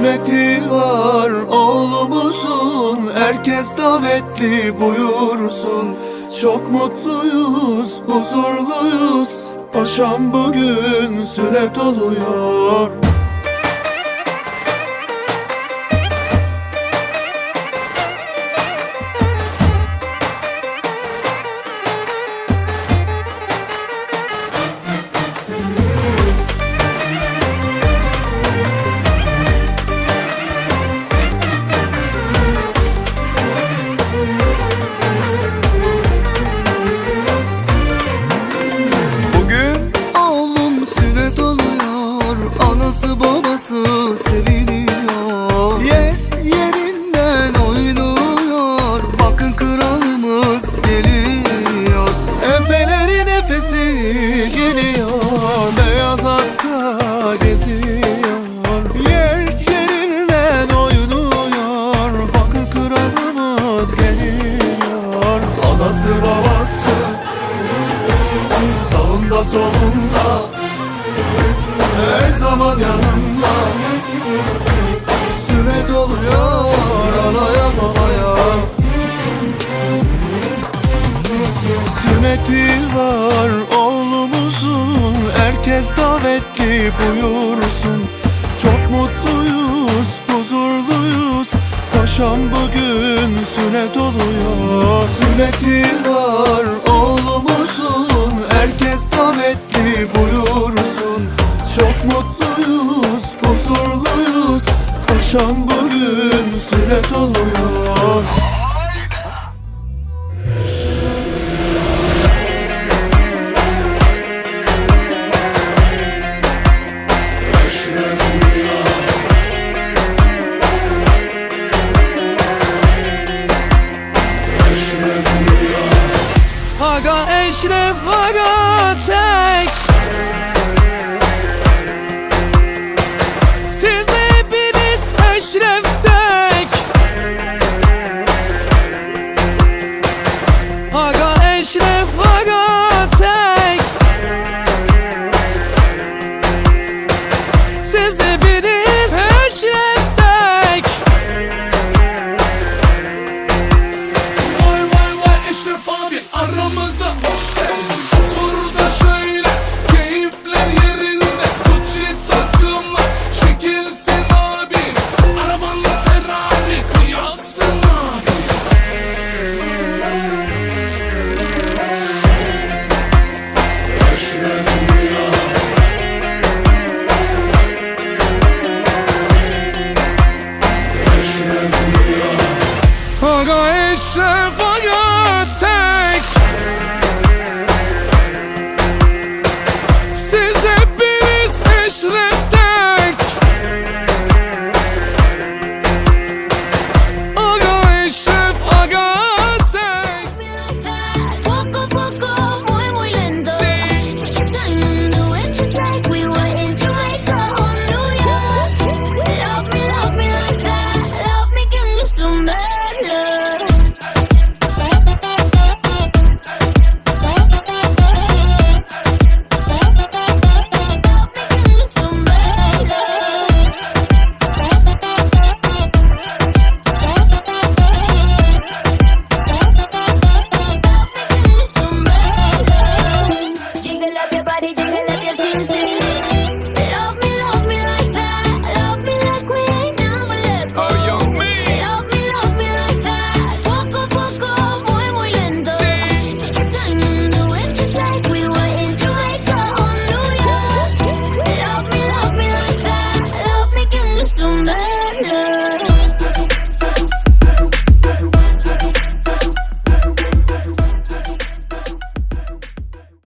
Sünneti var oğlumuzun Herkes davetli buyursun. Çok mutluyuz, huzurluyuz Paşam bugün sünnet oluyor Her zaman yanında Sünnet oluyor Anaya babaya Sünneti var oğlumuzun Herkes davetli buyursun. Çok mutluyuz, huzurluyuz Paşam bugün sünnet oluyor Sünneti Paşam bugün sünnet oluyor Eşref abi aramıza hoş